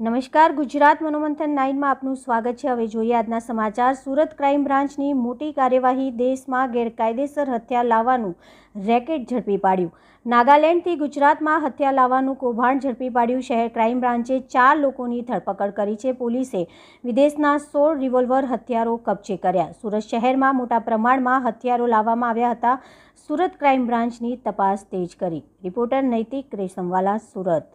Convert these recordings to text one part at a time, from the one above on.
નમસ્કાર, ગુજરાત મનોમંથન નાઇનમાં આપનું સ્વાગત છે. હવે જોઈએ આજના સમાચાર. સુરત ક્રાઇમ બ્રાન્ચની મોટી કાર્યવાહી દેશમાં ગેરકાયદેસર હથિયાર લાવવાનું રેકેટ ઝડપી પાડ્યું. નાગાલેન્ડથી ગુજરાતમાં હત્યા લાવવાનું કૌભાંડ ઝડપી પાડ્યું. શહેર ક્રાઇમ બ્રાન્ચે ચાર લોકોની ધરપકડ કરી છે. પોલીસે વિદેશના સોળ રિવોલ્વર હથિયારો કબજે કર્યા. સુરત શહેરમાં મોટા પ્રમાણમાં હથિયારો લાવવામાં આવ્યા હતા. સુરત ક્રાઇમ બ્રાન્ચની તપાસ તેજ કરી. રિપોર્ટર નૈતિક રેશમવાલા, સુરત.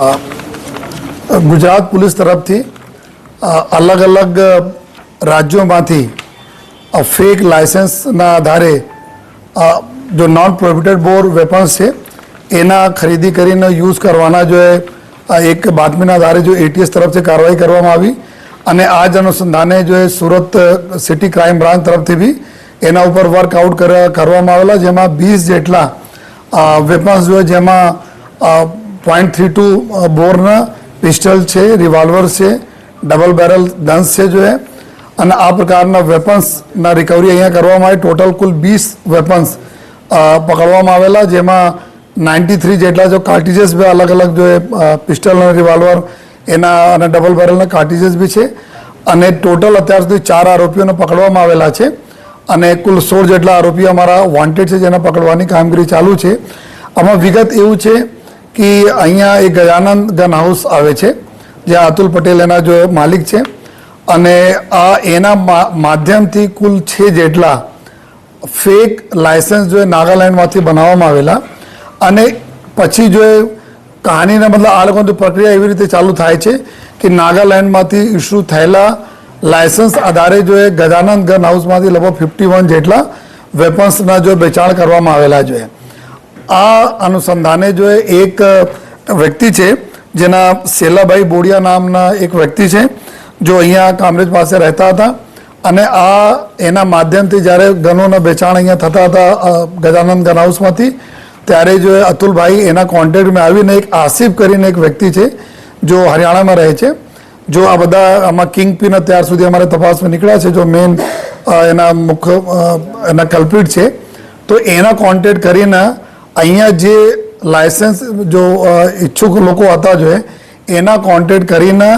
ગુજરાત પોલીસ તરફથી અલગ અલગ રાજ્યોમાંથી ફેક લાયસન્સના આધારે જો નોન પ્રોહિબિટેડ બોર વેપન્સ છે એના ખરીદી કરીને યુઝ કરવાના જો એક બાતમીના આધારે જો એટીએસ તરફથી કાર્યવાહી કરવામાં આવી અને આ જ અનુસંધાને જો સુરત સિટી ક્રાઇમ બ્રાન્ચ તરફથી બી એના ઉપર વર્કઆઉટ કરવામાં આવેલા જેમાં વીસ જેટલા વેપન્સ જો જેમાં પોઈન્ટ થ્રી ટુ બોરના પિસ્ટલ છે રિવોલ્વર છે ડબલ બેરલ ગન્સ છે જોઈએ અને આ પ્રકારના વેપન્સના રિકવરી અહીંયા કરવામાં આવી ટોટલ કુલ વીસ વેપન્સ પકડવામાં આવેલા જેમાં નાઇન્ટી થ્રી જેટલા જો કાર્ટિજેસ બે અલગ અલગ જો પિસ્ટલ અને રિવોલ્વર એના અને ડબલ બેરલના કાર્ટિજેસ બી છે અને ટોટલ અત્યાર સુધી ચાર આરોપીઓને પકડવામાં આવેલા છે અને કુલ સોળ જેટલા આરોપીઓ અમારા વોન્ટેડ છે જેને પકડવાની કામગીરી ચાલુ છે આમાં વિગત એવું છે કે અહીંયા એ ગજાનંદ ગન હાઉસ આવે છે જે અતુલ પટેલ એના જો માલિક છે. અને આ એના માધ્યમથી કુલ છે જેટલા ફેક લાયસન્સ જો નાગાલેન્ડમાંથી બનાવવામાં આવેલા. અને પછી જો કહાનીના મતલબ આ લોકોની પ્રક્રિયા એવી રીતે ચાલુ થાય છે કે નાગાલેન્ડમાંથી ઇસ્યુ થયેલા લાયસન્સ આધારે જો ગજાનંદ ગન હાઉસમાંથી લગભગ ફિફ્ટી વન જેટલા વેપન્સના જો વેચાણ કરવામાં આવેલા જોઈએ આ અનુસંધાને જો એક વ્યક્તિ છે, જેના શેલાભાઈ બોડિયા નામના એક વ્યક્તિ છે, જો અહીંયા કામરેજ પાસે રહેતા હતા અને આ એના માધ્યમથી જ્યારે ગનોના વેચાણ અહીંયા થતા હતા ગજાનંદ ગન હાઉસમાંથી ત્યારે જો અતુલભાઈ એના કોન્ટેક્ટમાં આવીને એક આસિફ કરીને એક વ્યક્તિ છે, જો હરિયાણામાં રહે છે, જો આ બધા આમાં કિંગ પિન અત્યાર સુધી અમારે તપાસમાં નીકળ્યા છે, જો મેન એના મુખ્ય એના કલ્પિટ છે, તો એના કોન્ટેક્ટ કરીને અહીંયા જે લાયસન્સ જો ઈચ્છુક લોકો હતા જોઈએ એના કોન્ટેક્ટ કરીને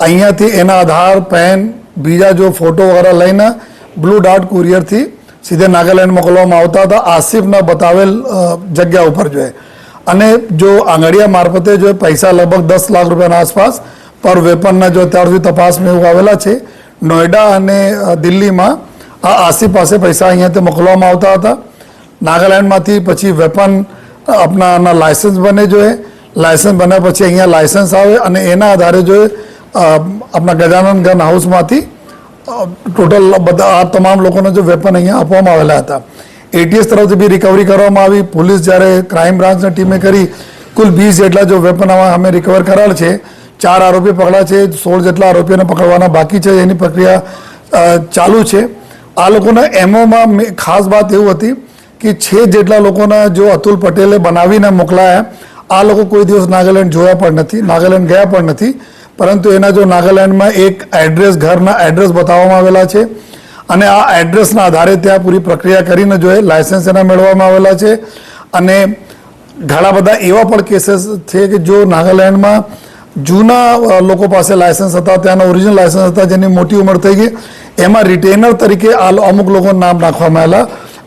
અહીંયાથી એના આધાર પેન બીજા જો ફોટો વગેરે લઈને બ્લુ ડાર્ટ કુરિયરથી સીધે નાગાલેન્ડ મોકલવામાં આવતા હતા. આસિફના બતાવેલ જગ્યા ઉપર જોઈએ અને જો આંગળીયા મારફતે જો પૈસા લગભગ દસ લાખ રૂપિયાના આસપાસ પર વેપનના જો અત્યાર સુધી તપાસમાં એવું આવેલા છે નોઈડા અને દિલ્હીમાં આ આસિફ પાસે પૈસા અહીંયાથી મોકલવામાં આવતા હતા. નાગાલેન્ડમાંથી પછી વેપન આપણાના લાયસન્સ બને જોઈએ. લાયસન્સ બન્યા પછી અહીંયા લાયસન્સ આવે અને એના આધારે જો અ, આપણા ગજાનંદ ગન હાઉસમાંથી ટોટલ બધા આ તમામ લોકોને જો વેપન અહીંયા આપવામાં આવેલા હતા. એટીએસ તરફથી બી રિકવરી કરવામાં આવી. પોલીસ જ્યારે ક્રાઇમ બ્રાન્ચની ટીમે કરી કુલ વીસ જેટલા જો વેપન અમે રિકવર કરેલ છે. ચાર આરોપી પકડા છે. સોળ જેટલા આરોપીઓને પકડવાના બાકી છે. એની પ્રક્રિયા ચાલુ છે. આ લોકોના એમઓમાં ખાસ વાત એવું હતી કે છે જેટલા લોકોના જો અતુલ પટેલે બનાવીને મોકલાયા, આ લોકો કોઈ દિવસ નાગાલેન્ડ જોયા પણ નથી, નાગાલેન્ડ ગયા પણ નથી. પરંતુ એના જો નાગાલેન્ડમાં એક એડ્રેસ ઘરના એડ્રેસ બતાવવામાં આવેલા છે. અને આ એડ્રેસના આધારે ત્યાં પૂરી પ્રક્રિયા કરીને જો એ લાયસન્સ એના મેળવવામાં આવેલા છે. અને ઘણા બધા એવા પણ કેસીસ છે કે જો નાગાલેન્ડમાં જૂના લોકો પાસે લાયસન્સ હતા, ત્યાંના ઓરિજિનલ લાયસન્સ હતા, જેની મોટી ઉંમર થઈ ગઈ. એમાં રિટેનર તરીકે આ અમુક લોકોના નામ નાખવામાં આવેલા.